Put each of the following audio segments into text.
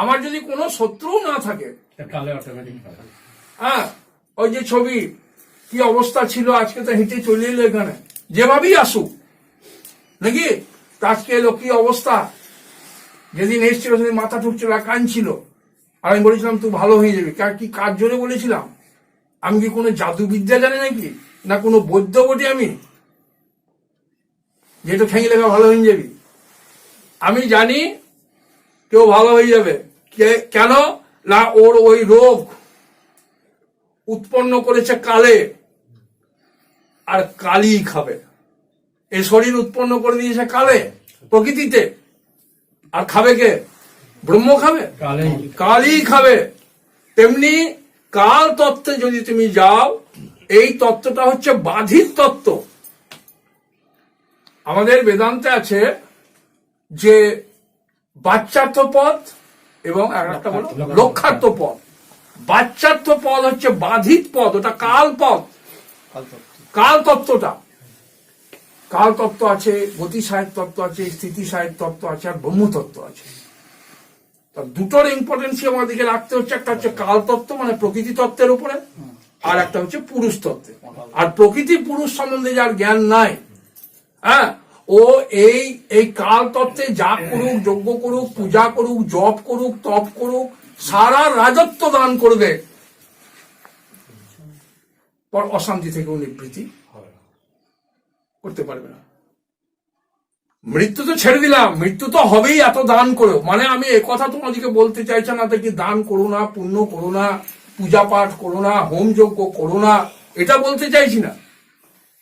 আমার যদি কোনো শত্রু না থাকে হ্যাঁ। ওই যে ছবি কি অবস্থা ছিল আজকে তো হেঁটে চলে এলো এখানে। যেভাবেই আসুক নাকি? আজকে এলো কি অবস্থা? যেদিন এসছিল সেদিন মাথা ঠুকছিল আর কাঁদছিল আর আমি বলেছিলাম তুই ভালো হয়ে যাবি। কার কি কাজ জোরে বলেছিলাম? আমি কি কোনো জাদুবিদ্যা জানি নাকি? না কোনো বৈদ্য বটি আমি? যেটা ঠেঙে লেখা ভালো হয়ে যাবি। আমি জানি কেউ ভালো হয়ে যাবে। কেন? না ওর ওই রোগ উৎপন্ন করেছে কালে। আর কালই খাবে। এই শরীর উৎপন্ন করে দিয়েছে কালে প্রকৃতিতে। আর খাবে কে? ব্রহ্ম খাবে? কালে কালই খাবে। তেমনি কাল তত্ত্বে যদি তুমি যাও এই তত্ত্বটা হচ্ছে বাধিত তত্ত্ব। আমাদের বেদান্তে আছে যে বাচ্চার্থ পদ এবং আর একটা বলো লক্ষার্থ পদ। বাচ্চার্থ পদ হচ্ছে বাধিত পদ ওটা কাল পদ। কাল তত্ত্বটা। কাল তত্ত্ব আছে গতি সাহেব তত্ত্ব আছে স্থিতি সাহেব তত্ত্ব আছে আর ব্রহ্ম তত্ত্ব আছে। তা দুটোর ইম্পর্টেন্সই আমাদেরকে রাখতে হচ্ছে একটা হচ্ছে কাল তত্ত্ব মানে প্রকৃতি তত্ত্বের উপরে আর একটা হচ্ছে পুরুষ তত্ত্বে। আর প্রকৃতি পুরুষ সম্বন্ধে যার জ্ঞান নাই হ্যাঁ ও এই এই কাল তত্ত্বে যা করুক, যজ্ঞ করুক, পূজা করুক, জপ করুক, তপ করুক, সারা রাজত্ব দান করবে। পর অশান্তি থেকেও নিবৃত্তি করতে পারবে না। মৃত্যু তো ছেড়ে দিলাম, মৃত্যু তো হবেই এত দান করেও। মানে আমি কথা তোমাদেরকে বলতে চাইছি না, দেখি দান করো না, পুণ্য করো না, পূজা পাঠ করো না, হোম যজ্ঞ করো না, এটা বলতে চাইছি না।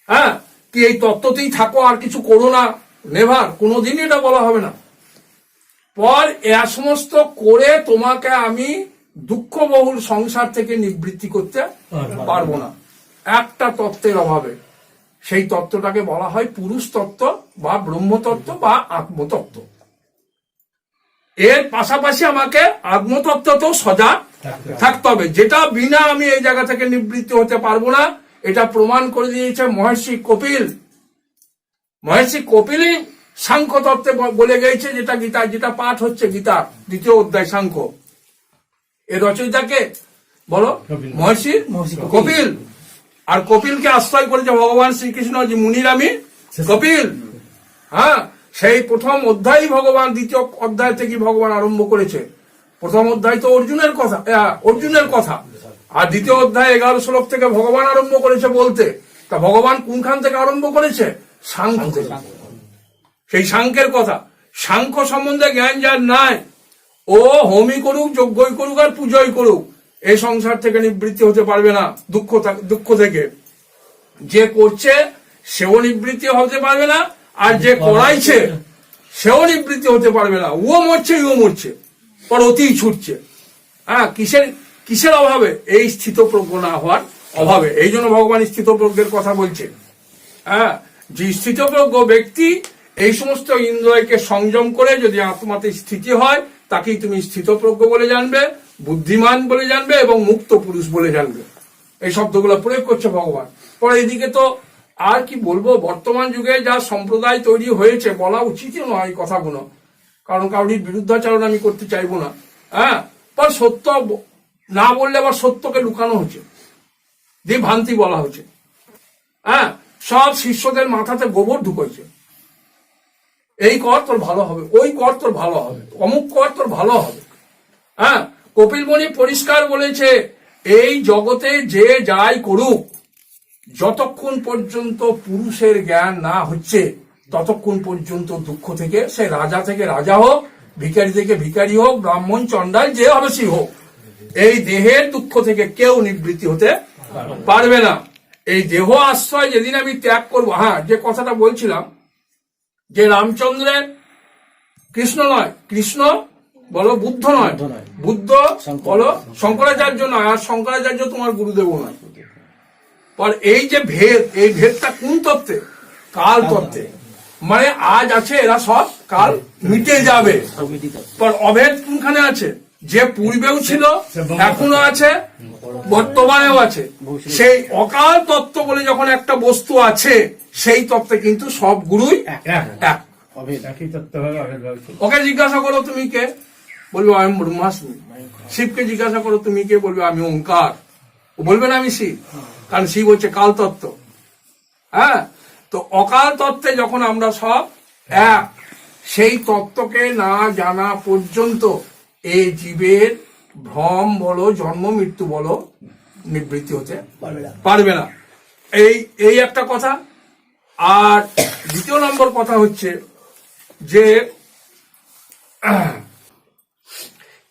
হ্যাঁ? কি এই তত্ত্বতেই থাকো আর কিছু করো না? নেভার কোনোদিনই এটা বলা হবে না। পর এ সমস্ত করে তোমাকে আমি দুঃখবহুল সংসার থেকে নিবৃত্তি করতে পারব না। একটা তত্ত্বের অভাবে। সেই তত্ত্বটাকে বলা হয় পুরুষ তত্ত্ব বা ব্রহ্মতত্ত্ব বা আত্মতত্ত্ব। এর পাশাপাশি আমাকে আত্মতত্ত্ব তো সজাগ থাকতে হবে। যেটা বিনা আমি এই জায়গা থেকে নিবৃত্তি হতে পারব না এটা প্রমাণ করে দিয়েছে মহর্ষি কপিল। মহর্ষি কপিলই সাংখ্য তত্ত্বে বলে গেছে যেটা গীতা যেটা পাঠ হচ্ছে গীতা দ্বিতীয় অধ্যায় সাংখ্য। এর রচয়িতাকে বলো কপিল। মহর্ষি মহর্ষি কপিল। আর কপিলকে আশ্রয় করেছে ভগবান শ্রীকৃষ্ণ যে মুনিরামি কপিল। হ্যাঁ সেই প্রথম অধ্যায় ভগবান দ্বিতীয় অধ্যায় থেকে ভগবান আরম্ভ করেছে। প্রথম অধ্যায় তো অর্জুনের কথা অর্জুনের কথা। আর দ্বিতীয় অধ্যায় এগারো শ্লোক থেকে ভগবান আরম্ভ করেছে বলতে। তা ভগবান কোনখান থেকে আরম্ভ করেছে? সাংখ্য থেকে। সেই সাংখ্যের কথা। সাংখ্য সম্বন্ধে জ্ঞান যার নাই, ও হোমই করুক, যজ্ঞই করুক আর পুজোই করুক এই সংসার থেকে নিবৃত্তি হতে পারবে না, দুঃখ দুঃখ থেকে। যে করছে, সেও নিবৃত্তি হতে পারবে না, আর যে করাইছে, সেও নিবৃত্তি হতে পারবে না। ও মরছে, ইও মরছে, পর অতিই ছুটছে। হ্যাঁ কিসের কিসের অভাবে? এই স্থিতপ্রজ্ঞ না হওয়ার অভাবে। এই জন্য ভগবান স্থিতপ্রজ্ঞের কথা বলছেন। হ্যাঁ যে স্থিতপ্রজ্ঞ ব্যক্তি এই সমস্ত ইন্দ্রিয়কে সংযম করে যদি আত্মাতে স্থিতি হয়, তাকেই তুমি স্থিতপ্রজ্ঞ বলে জানবে, বুদ্ধিমান বলে জানবে এবং মুক্ত পুরুষ বলে জানবে। এই শব্দগুলো প্রয়োগ করছে ভগবান। পরে এদিকে তো আর কি বলব? বর্তমান যুগে যা সম্প্রদায় তৈরি হয়েছে, বলা উচিতই নয় কথাগুলো। কারণ কারোর বিরুদ্ধাচরণ আমি করতে চাইব না। হ্যাঁ পর সত্য না বললে আবার সত্যকে লুকানো হচ্ছে। দিয়ে ভ্রান্তি বলা হচ্ছে। হ্যাঁ সব শিষ্যদের মাথাতে গোবর ঢুকেছে। এই কর তোর ভালো হবে, ওই কর তোর ভালো হবে, অমুক কর তোর ভালো হবে। হ্যাঁ কপিলমণি পরিষ্কার বলেছে, এই জগতে যে যাই করুক, যতক্ষণ পর্যন্ত পুরুষের জ্ঞান না হচ্ছে, ততক্ষণ পর্যন্ত দুঃখ থেকে, সে রাজা থেকে রাজা হোক, ভিখারি থেকে ভিখারি হোক, ব্রাহ্মণ চন্ডাল যে হবে সে হোক এই দেহের দুঃখ থেকে কেউ নিবৃত্তি হতে পারবে না। এই দেহ আশ্রয় যেদিন আমি ত্যাগ করব হ্যাঁ যে কথাটা বলছিলাম যে রামচন্দ্রের কৃষ্ণ নয় কৃষ্ণ বলো বুদ্ধ নয়। বুদ্ধ। বলো শঙ্করাচার্য নয় আর শঙ্করাচার্য তোমার গুরুদেব নয়। পর এই যে ভেদ এই ভেদটা কোন তত্ত্বে? কাল তত্ত্বে। মানে আজ আছে এরা সব কাল মিটে যাবে। পর অভেদ কোনখানে আছে? যে পূর্বেও ছিল এখনও আছে বর্তমানেও আছে। সেই অকাল তত্ত্ব বলে যখন একটা বস্তু আছে সেই তত্ত্বে কিন্তু সব গুরুই এক। ওকে জিজ্ঞাসা করো তুমি কে? বলবে আমি ব্রহ্মাস্মি শিবকে জিজ্ঞাসা করো তুমি কে? বলবে আমি ওঙ্কার। ও বলবে না আমি শিব। কারণ শিব হচ্ছে কাল তত্ত্ব। হ্যাঁ? তো অকাল তত্ত্বে যখন আমরা সব এক সেই তত্ত্বকে না জানা পর্যন্ত এই জীবের ভ্রম বলো, জন্ম, মৃত্যু বলো, নিবৃত্তি হতে পারবে না। এই এই একটা কথা। আর দ্বিতীয় নম্বর কথা হচ্ছে যে,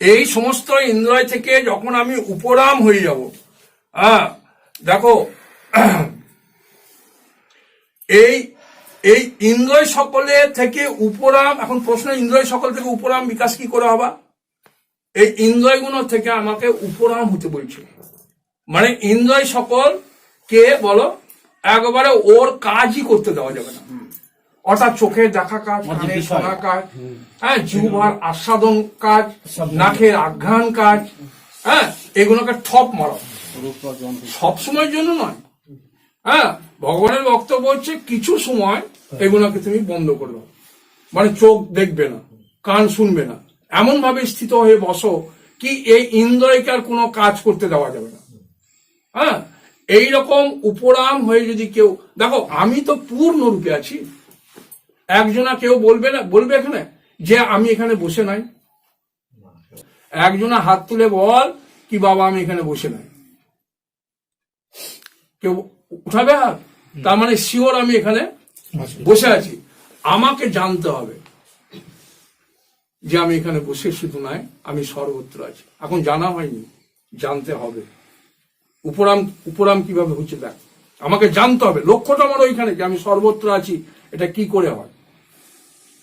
এই সমস্ত ইন্দ্রয় থেকে যখন আমি উপরাম হয়ে যাব হ্যাঁ দেখো, এই এই ইন্দ্রয় সকলে থেকে উপরাম, এখন প্রশ্ন, ইন্দ্রয় সকল থেকে উপরাম বিকাশ কি করে হবা? এই ইন্দ্রয়গুলো থেকে আমাকে উপরাম হতে বলছে। মানে ইন্দ্রয় সকল কে বলো? একবারে ওর কাজই করতে দেওয়া যাবে না। অর্থাৎ চোখে দেখা কাজ কানে শোনা কাজ হ্যাঁ জিহ্বার আস্বাদন কাজ নাকের আঘ্রাণ কাজ হ্যাঁ এগুলোকে ঠপ মারো। সব সময়ের জন্য নয়। হ্যাঁ ভগবানের বক্তব্য হচ্ছে কিছু সময় এগুলোকে তুমি বন্ধ করে দাও। মানে চোখ দেখবে না কান শুনবে না। এমন ভাবে স্থিত হয়ে বসো কি এই ইন্দ্রয়কে আর কোনো কাজ করতে দেওয়া যাবে না। হ্যাঁ? এইরকম উপরাম হয়ে যদি কেউ দেখো আমি তো পূর্ণ রূপে আছি। একজনা কেউ বলবে না বলবে এখানে যে আমি এখানে বসে নাই। একজনা হাত তুলে বল কি বাবা আমি এখানে বসে নাই। কেউ উঠাবে হাত? তার মানে শিওর আমি এখানে বসে আছি। আমাকে জানতে হবে। যে আমি এখানে বসে শুধু নাই আমি সর্বত্র আছি। এখন জানা হয়নি জানতে হবে। উপরাম উপরাম কীভাবে হচ্ছে দেখ। আমাকে জানতে হবে লক্ষ্যটা আমার ওইখানে যে আমি সর্বত্র আছি এটা কি করে হয়।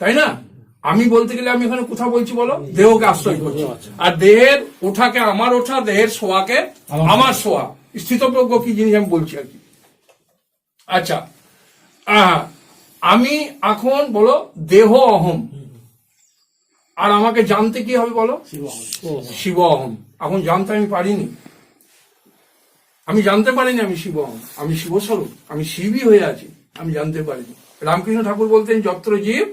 তাই না? আমি বলতে গেলে আমি এখানে কোথা বলছি বলো? দেহকে আশ্রয় করছি। আর দেহের ওঠাকে আমার ওঠা দেহের শোয়াকে আমার শোয়া। স্থিতপ্রজ্ঞ কি জিনিস আমি বলছি আর কি? আচ্ছা আহ, আমি এখন বলো দেহ অহম। আর আমাকে জানতে কি হবে বলো? শিব অহম এখন জানতে আমি পারিনি। আমি জানতে পারিনি আমি শিব অহম আমি শিবস্বরূপ। আমি শিবই হয়ে আছি। আমি জানতে পারিনি। রামকৃষ্ণ ঠাকুর বলতেন যত্র জীব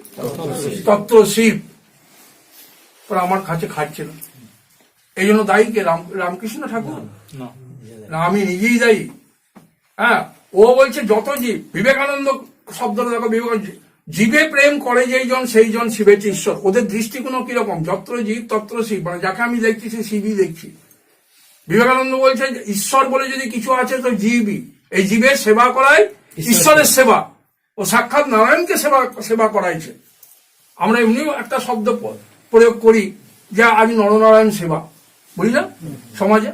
তত্র শিব। পর আমার কাছে খাচ্ছে না এই জন্য দায়ী কে? রাম রামকৃষ্ণ ঠাকুর? না। আমি নিজেই দায়ী। হ্যাঁ ও বলছে যত জীব। বিবেকানন্দ শব্দটা দেখো বিবেকানন্দ জীবে প্রেম করে যেই জন সেই জন শিবের ঈশ্বর ওদের দৃষ্টিকোণ কীরকম? যত্র জীব তত্র শিব। মানে যাকে আমি দেখছি সে শিবই দেখছি। বিবেকানন্দ বলছে ঈশ্বর বলে যদি কিছু আছে তো জীবই। এই জীবের সেবা করাই ঈশ্বরের সেবা। ও সাক্ষাৎ নারায়ণকে সেবা সেবা করাইছে। আমরা এমনিও একটা শব্দ প্রয়োগ করি যে আজ নরনারায়ণ সেবা। বুঝলে? সমাজে?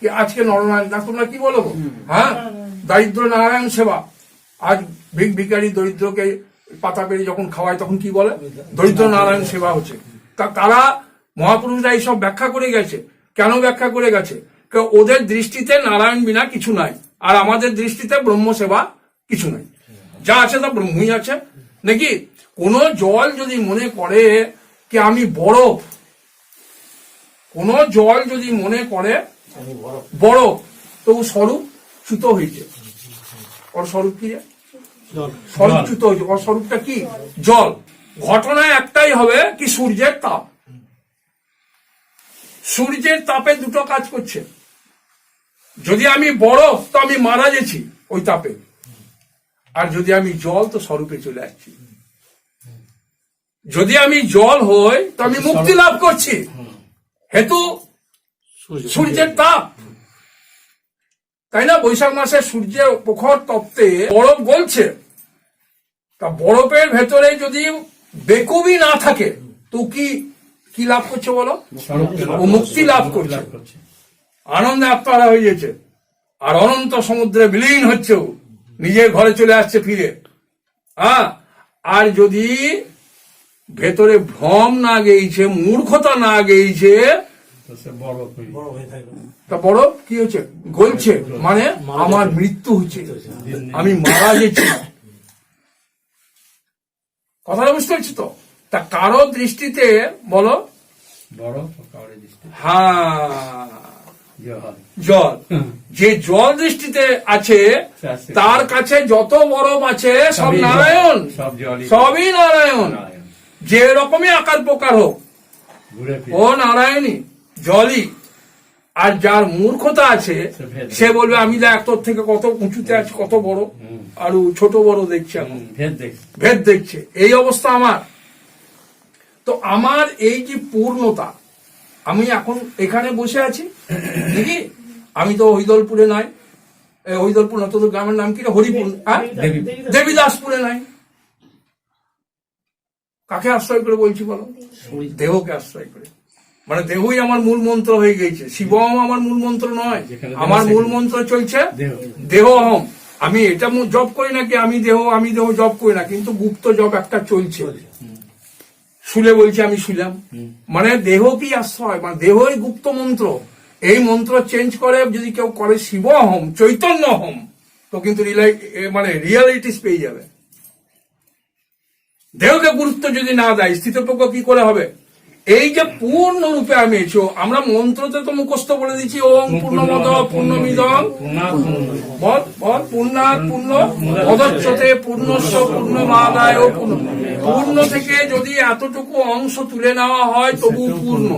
কি আজকে নরনারায়ণ? না তোমরা কি বলো গো? হ্যাঁ? দারিদ্র নারায়ণ সেবা। আজ ভিক ভিকারি দরিদ্রকে পাতা পেরে যখন খাওয়ায় তখন কি বলে? দরিদ্র নারায়ণ সেবা হচ্ছে। তা তারা মহাপুরুষরা এইসব ব্যাখ্যা করে গেছে। কেন ব্যাখ্যা করে গেছে? ওদের দৃষ্টিতে নারায়ণ বিনা কিছু নাই আর আমাদের দৃষ্টিতে ব্রহ্ম সেবা কিছু নাই। যা আছে তা ব্রহ্মই আছে। নাকি কোন জল যদি মনে করে কি আমি বরফ কোন জল যদি মনে করে বরফ তো ও স্বরূপ চ্যুত হয়েছে ওর স্বরূপ কি রে? স্বরূপ চ্যুত হয়েছে। ওর স্বরূপটা কি? জল। ঘটনা একটাই হবে কি সূর্যের তাপ। সূর্যের তাপে দুটো কাজ করছে। যদি আমি বরফ তো আমি মারা গেছি ওই তাপে। আর যদি আমি জল তো স্বরূপে চলে আসছি। যদি আমি জল হই তো আমি মুক্তি লাভ করছি। হেতু সূর্যের তাপ। তাই না? বৈশাখ মাসে সূর্যের প্রখর তপ্তে বরফ গলছে। তা বরফের ভেতরে যদি বেকুবি না থাকে তো কি কি লাভ করছে বলো? ও মুক্তি লাভ করছে। আনন্দে আত্মারা হয়ে গেছে। আর অনন্ত সমুদ্রে বিলীন হচ্ছে ও। নিজের ঘরে চলে আসছে ফিরে। হ্যাঁ? আর যদি ভেতরে ভ্রম না গেইছে মূর্খতা না গেইছে তা বড় কি হচ্ছে? গলছে। মানে আমার মৃত্যু হচ্ছে। আমি মারা গেছি। কথাটা বুঝতে পারছি তো? তা কারও দৃষ্টিতে বলো। বড় হ্যাঁ। জল। যে জল দৃষ্টিতে আছে তার কাছে যত বরফ আছে সব নারায়ণ। সবই নারায়ণ। নারায়ণ। যে রকমই আকার প্রকার হোক ও নারায়ণী জলই। আর যার মূর্খতা আছে সে বলবে আমি দেখ তোর থেকে কত উঁচুতে আছি কত বড় আর ছোট বড় দেখছে এখন ভেদ দেখছে। এই অবস্থা আমার। তো আমার এই যে পূর্ণতা আমি এখন এখানে বসে আছি নাকি? আমি তো হরিদলপুরে নাই। এ, হরিদলপুর না তোদের গ্রামের নাম কি? হরিপুর হ্যাঁ? দেবীদাসপুরে নাই। কাকে আশ্রয় করে বলছি বলো? দেহকে আশ্রয় করে। মানে দেহই আমার মূল মন্ত্র হয়ে গেছে শিবম আমার মূল মন্ত্র নয়। আমার মূল মন্ত্র চলছে দেহ। অহম। আমি এটা জব করি নাকি? আমি দেহ আমি দেহ জব করি না। কিন্তু গুপ্ত জব একটা চলছে। শুলে বলছি আমি শুলাম। মানে দেহ কি আশ্রয়? মানে দেহই গুপ্ত মন্ত্র। এই মন্ত্র চেঞ্জ করে যদি কেউ করে শিব অহম চৈতন্য অহম তো কিন্তু রিলাই- মানে রিয়ালিটিস পেয়ে যাবে। দেহকে গুরুত্ব যদি না দেয় স্থিতপক্ষ কি করে হবে? এই যে পূর্ণ রূপে আমি এসো আমরা মন্ত্রতে তো মুখস্থ বলে দিচ্ছি ওম পূর্ণমদ পূর্ণমিদম পূর্ণা পূর্ণ বল বল পূর্ণাৎ পূর্ণ পদচ্যতে পূর্ণস্ব পূর্ণমাদায় পূর্ণ। পূর্ণ থেকে যদি এতটুকু অংশ তুলে নেওয়া হয় তবু পূর্ণ।